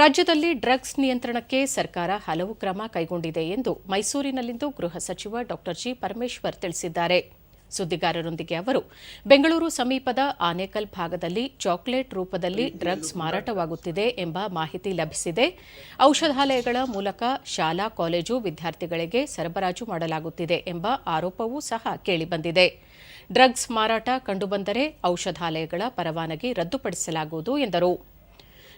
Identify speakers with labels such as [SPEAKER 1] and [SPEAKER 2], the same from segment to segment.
[SPEAKER 1] ರಾಜ್ಯದಲ್ಲಿ ಡ್ರಗ್ಸ್ ನಿಯಂತ್ರಣಕ್ಕೆ ಸರ್ಕಾರ ಹಲವು ಕ್ರಮ ಕೈಗೊಂಡಿದೆ ಎಂದು ಮೈಸೂರಿನಲ್ಲಿಂದು ಗೃಹ ಸಚಿವ ಡಾ ಜಿ ಪರಮೇಶ್ವರ್ ತಿಳಿಸಿದ್ದಾರೆ. ಸುದ್ದಿಗಾರರೊಂದಿಗೆ ಅವರು, ಬೆಂಗಳೂರು ಸಮೀಪದ ಆನೇಕಲ್ ಭಾಗದಲ್ಲಿ ಚಾಕ್ಲೇಟ್ ರೂಪದಲ್ಲಿ ಡ್ರಗ್ಸ್ ಮಾರಾಟವಾಗುತ್ತಿದೆ ಎಂಬ ಮಾಹಿತಿ ಲಭಿಸಿದೆ. ಔಷಧಾಲಯಗಳ ಮೂಲಕ ಶಾಲಾ, ಕಾಲೇಜು ವಿದ್ಯಾರ್ಥಿಗಳಿಗೆ ಸರಬರಾಜು ಮಾಡಲಾಗುತ್ತಿದೆ ಎಂಬ ಆರೋಪವೂ ಸಹ ಕೇಳಿಬಂದಿದೆ. ಡ್ರಗ್ಸ್ ಮಾರಾಟ ಕಂಡುಬಂದರೆ ಔಷಧಾಲಯಗಳ ಪರವಾನಗಿ ರದ್ದುಪಡಿಸಲಾಗುವುದು ಎಂದರು.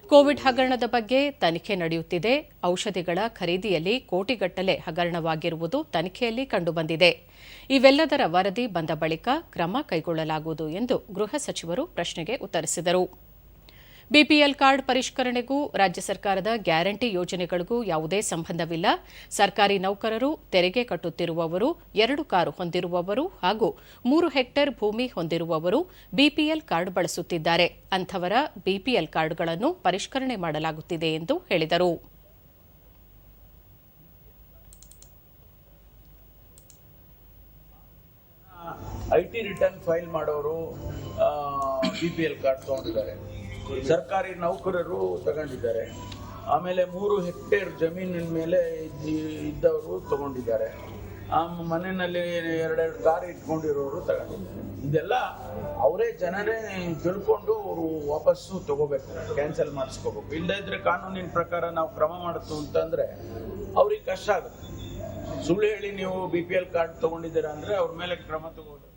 [SPEAKER 1] ಕೋವಿಡ್ ಹಗರಣದ ಬಗ್ಗೆ ತನಿಖೆ ನಡೆಯುತ್ತಿದೆ. ಔಷಧಿಗಳ ಖರೀದಿಯಲ್ಲಿ ಕೋಟಿಗಟ್ಟಲೆ ಹಗರಣವಾಗಿರುವುದು ತನಿಖೆಯಲ್ಲಿ ಕಂಡುಬಂದಿದೆ. ಇವೆಲ್ಲದರ ವರದಿ ಬಂದ ಬಳಿಕ ಕ್ರಮ ಕೈಗೊಳ್ಳಲಾಗುವುದು ಎಂದು ಗೃಹ ಸಚಿವರು ಪ್ರಶ್ನೆಗೆ ಉತ್ತರಿಸಿದರು. ಬಿಪಿಎಲ್ ಕಾರ್ಡ್ ಪರಿಷ್ಕರಣೆಗೂ ರಾಜ್ಯ ಸರ್ಕಾರದ ಗ್ಯಾರಂಟಿ ಯೋಜನೆಗಳಿಗೂ ಯಾವುದೇ ಸಂಬಂಧವಿಲ್ಲ. ಸರ್ಕಾರಿ ನೌಕರರು, ತೆರಿಗೆ ಕಟ್ಟುತ್ತಿರುವವರು, ಎರಡು ಕಾರು ಹೊಂದಿರುವವರು ಹಾಗೂ ಮೂರು ಹೆಕ್ಟೇರ್ ಭೂಮಿ ಹೊಂದಿರುವವರು ಬಿಪಿಎಲ್ ಕಾರ್ಡ್ ಬಳಸುತ್ತಿದ್ದಾರೆ. ಅಂಥವರ ಬಿಪಿಎಲ್ ಕಾರ್ಡ್ಗಳನ್ನು ಪರಿಷ್ಕರಣೆ ಮಾಡಲಾಗುತ್ತಿದೆ ಎಂದು ಹೇಳಿದರು.
[SPEAKER 2] ಐಟಿ ರಿಟರ್ನ್ ಫೈಲ್ ಮಾಡೋರು ಬಿಪಿಎಲ್ ಕಾರ್ಡ್ ತಗೊಂಡಿದ್ದಾರೆ. ಸರ್ಕಾರಿ ನೌಕರರು ತಗೊಂಡಿದ್ದಾರೆ. ಆಮೇಲೆ ಮೂರು ಹೆಕ್ಟೇರ್ ಜಮೀನಿನ ಮೇಲೆ ಇದ್ದಿ- ಇದ್ದವರು ತಗೊಂಡಿದ್ದಾರೆ. ಆ ಮನೆಯಲ್ಲಿ ಎರಡೆರಡು ಕಾರ್ ಇಟ್ಕೊಂಡಿರೋರು ತಗೊಂಡಿದ್ದಾರೆ. ಇದೆಲ್ಲ ಅವರೇ ಜನರೇ ತಿಳ್ಕೊಂಡು ಅವರು ವಾಪಸ್ಸು ತಗೋಬೇಕು ಕ್ಯಾನ್ಸಲ್ ಮಾಡಿಸ್ಕೋಬೇಕು. ಇಲ್ಲದಿದ್ರೆ ಕಾನೂನಿನ ಪ್ರಕಾರ ನಾವು ಕ್ರಮ ಮಾಡ್ತು ಅಂತಂದ್ರೆ ಅವ್ರಿಗೆ ಕಷ್ಟ ಆಗುತ್ತೆ. ಸುಳ್ಳು ಹೇಳಿ ನೀವು ಬಿ ಪಿ ಎಲ್ ಕಾರ್ಡ್ ತಗೊಂಡಿದ್ದೀರಾ ಅಂದ್ರೆ ಅವ್ರ ಮೇಲೆ ಕ್ರಮ ತಗೋದು